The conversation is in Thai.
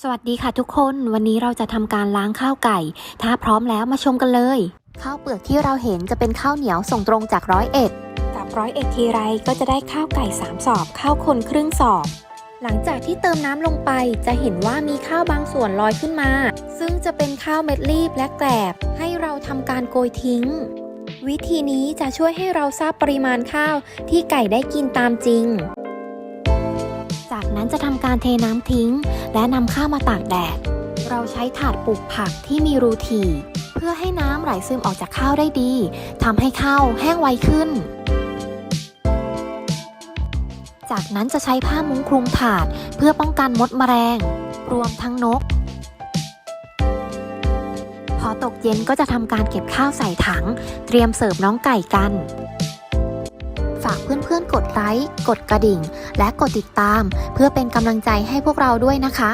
สวัสดีค่ะทุกคนวันนี้เราจะทำการล้างข้าวไก่ ถ้าพร้อมแล้วมาชมกันเลย ข้าวเปลือกที่เราเห็นจะเป็นข้าวเหนียวส่งตรงจากร้อยเอ็ดกับร้อยเอ็ดทีไรก็จะได้ข้าวไก่สามสอบข้าวคนครึ่งสอบหลังจากที่เติมน้ำลงไปจะเห็นว่ามีข้าวบางส่วนลอยขึ้นมา ซึ่งจะเป็นข้าวเม็ดรีบและแกลบ ให้เราทำการโกยทิ้ง วิธีนี้จะช่วยให้เราทราบปริมาณข้าวที่ไก่ได้กินตามจริง จากนั้นจะทำการเทน้ำทิ้ง และนำข้าวมาตากแดด เราใช้ถาดปลูกผักที่มีรูถี่ เพื่อให้น้ำไหลซึมออกจากข้าวได้ดีทำให้ข้าวแห้งไวขึ้น จากนั้นจะใช้ผ้ามุ้งคลุมถาดเพื่อป้องกันมดแมลง รวมทั้งนก พอตกเย็นก็จะทำการเก็บข้าวใส่ถัง เตรียมเสิร์ฟน้องไก่กัน พื่อนๆ กดไลค์ กดกระดิ่ง และกดติดตาม เพื่อเป็นกำลังใจให้พวกเราด้วยนะคะ